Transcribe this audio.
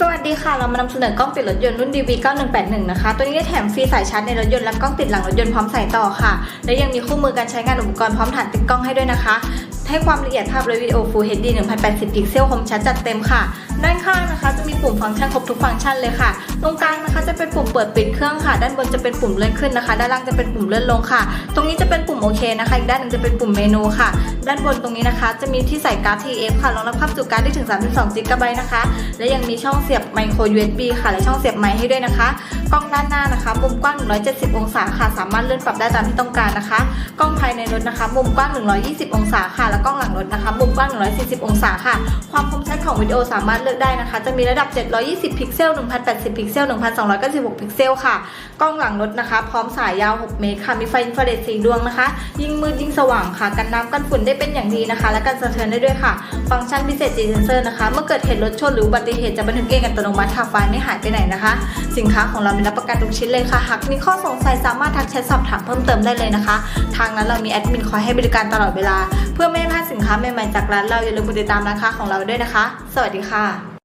สวัสดีค่ะ เรามานำเสนอกล้องติดรถยนต์รุ่น DV 9181 นะคะ ตัวนี้ได้แถมฟรีสายชาร์จในรถยนต์และกล้องติดหลังรถยนต์พร้อมสายต่อค่ะ และยังมีคู่มือการใช้งานอุปกรณ์พร้อมฐานติดกล้องให้ด้วยนะคะ ให้ความละเอียดภาพและวิดีโอ Full HD 1080 พิกเซลคมชัดจัดเต็มค่ะ ด้านข้างนะคะจะมีปุ่มฟังก์ชันครบทุกฟังก์ชันเลยค่ะ ตรงกลางนะคะจะเป็นปุ่มเปิดปิดเครื่องค่ะ ด้านบนจะเป็นปุ่มเลื่อนขึ้นนะคะ ด้านล่างจะเป็นปุ่มเลื่อนลงค่ะ ตรงนี้จะเป็นปุ่มโอเคนะคะ อีกด้านหนึงจะเป็นปุ่มเมนูค่ะ ด้านบนตรงนี้นะคะ จะมีที่ใส่การ์ด TF ค่ะ รองรับภาพจุการ์ดได้ถึง 32 g b นะคะ และยังมีช่องเสียบไมโคร USB ค่ะ และช่องเสียบไมค์ให้ด้วยนะคะ กล้องด้านหน้านะคะ มุมกว้าง 170 องศาค่ะ สามารถเลื่อนปรับได้ตามที่ต้องการนะคะ กล้องภายในรถนะคะ มุมกว้าง 120 องศาค่ะและกล้องหลังรถนะคะมุมกว้าง 140 องศาค่ะ ความคมชัดของวิดีโอสามารถเลือกได้นะคะ จะมีระดับ 720 พิกเซล 1080 พิกเซล 1296 พิกเซลค่ะ กล้องหลังรถนะคะ พร้อมสายยาว 6 เมตรค่ะ มีไฟอินฟราเรดสีดวงนะคะ ยิงมืดยิงสว่างค่ะ กันน้ำกันฝุ่นได้เป็นอย่างดีนะคะ และกันสะเทือนได้ด้วยค่ะ ฟังก์ชันพิเศษ G Sensor นะคะ เมื่อเกิดเหตุรถชนหรืออุบัติเหตุจะบันทึกเองอัตโนมัติค่ะไฟไม่หายไปไหนนะคะ สินค้าของเรามีรับประกันทุกชิ้นเลยค่ะ หากมีข้อสงสัยสามารถทักแชทสอบถามเพิ่มเติมได้เลยนะคะ ทางนั้นเรามีแอดมินคอยให้บริการตลอดเวลา เพื่อไม่ให้พลาดสินค้าใหม่ๆจากร้านเราอย่าลืมกดติดตามร้านค้าของเราด้วยนะคะ สวัสดีค่ะ